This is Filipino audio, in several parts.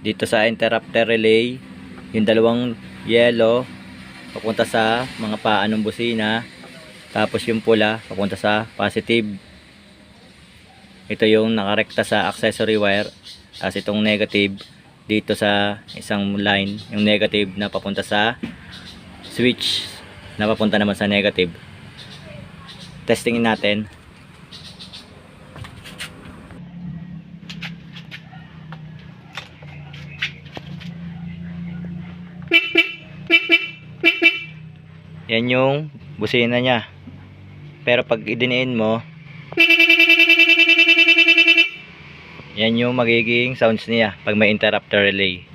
dito sa interrupter relay yung dalawang yellow papunta sa mga paa ng busina. Tapos yung pula papunta sa positive. Ito yung nakarekta sa accessory wire. Tapos itong negative dito sa isang line yung negative na papunta sa switch na papunta naman sa negative. Testingin natin yan yung busina niya. Pero pag idiniin mo yan yung magiging sounds niya pag may interrupter relay.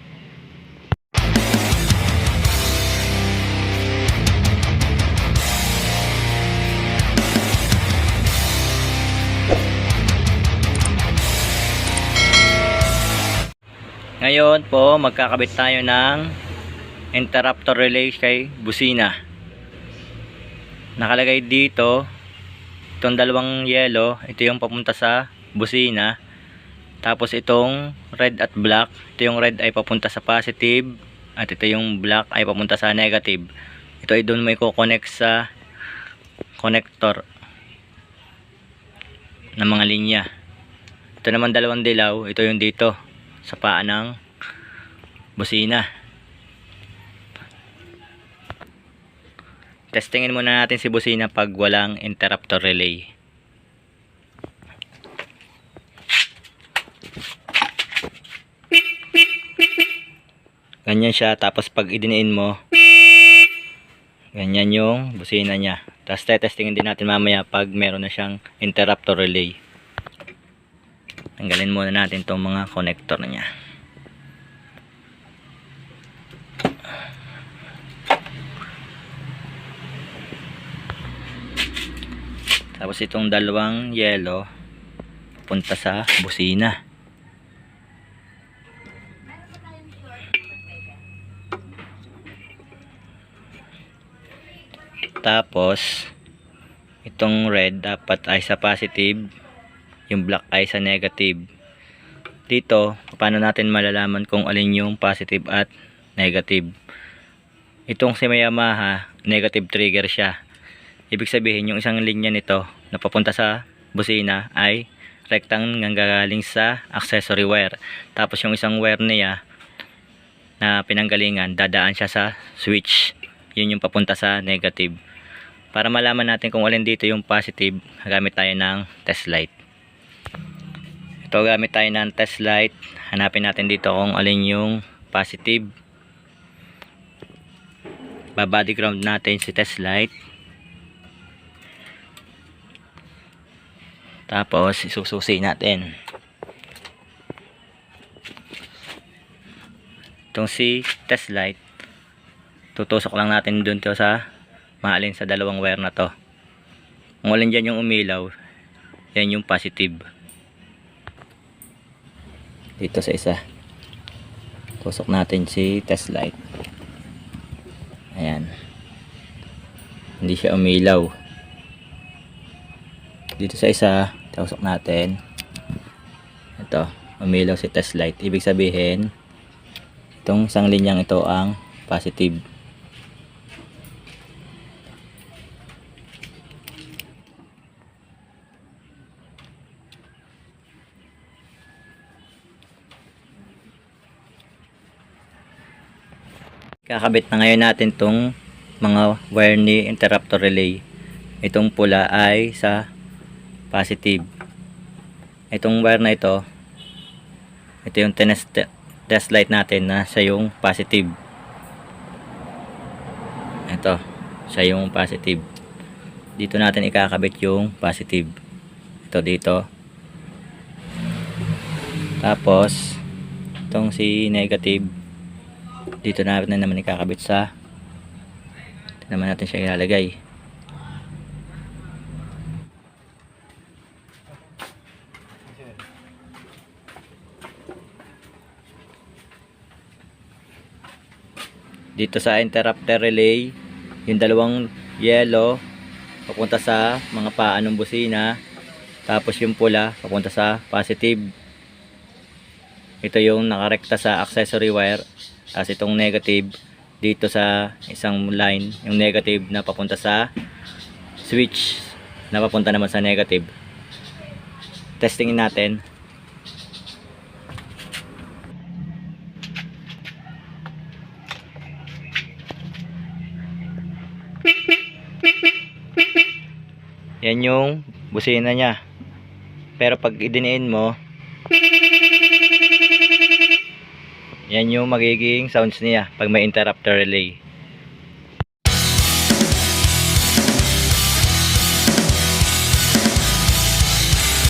Ngayon po, magkakabit tayo ng interrupter relay kay busina. Nakalagay dito, itong dalawang yellow, ito yung papunta sa busina. Tapos itong red at black, ito yung red ay papunta sa positive, at ito yung black ay papunta sa negative. Ito ay doon may connect sa connector ng mga linya. Ito naman dalawang dilaw, ito yung dito sa paa ng busina. Testingin muna natin si busina pag walang interrupter relay. Ganyan siya tapos pag idiniin mo ganyan yung busina niya. Tapos testingin din natin mamaya pag meron na siyang interrupter relay. Tanggalin muna natin itong mga connector niya. Tapos itong dalawang yellow punta sa busina. Tapos itong red dapat ay sa positive yung black ay sa negative. Dito paano natin malalaman kung alin yung positive at negative? Itong si Yamaha negative trigger siya ibig sabihin yung isang linya nito na papunta sa busina ay rektang nanggagaling sa accessory wire tapos yung isang wire niya na pinanggalingan dadaan siya sa switch yun yung papunta sa negative para malaman natin kung alin dito yung positive gamit tayo ng test light ito gamit tayo ng test light. Hanapin natin dito kung alin yung positive. Babody ground natin si test light. Tapos isususi natin. Itong si test light. Tutusok lang natin dun to sa maalin sa dalawang wire na to. Kung alin dyan yung umilaw, yan yung positive dito sa isa tusok natin si test light ayan hindi siya umilaw dito sa isa tusok natin. Ito umilaw si test light. Ibig sabihin itong isang linyang ito ang positive. Kakabit na ngayon natin tong mga wire ni interrupter relay. Itong pula ay sa positive. Itong wire na ito ito yung test, test light natin na siya yung positive. Ito siya yung positive. Dito natin ikakabit yung positive. Ito dito. Tapos itong si negative dito na na naman ikakabit sa naman natin siya ilalagay dito sa interrupter relay yung dalawang yellow papunta sa mga paa ng busina tapos yung pula papunta sa positive. Ito yung nakarekta sa accessory wire as itong negative dito sa isang line yung negative na papunta sa switch na papunta naman sa negative. Testingin natin yan yung busina niya. Pero pag idiniin mo yan yung magiging sounds niya pag may interrupter relay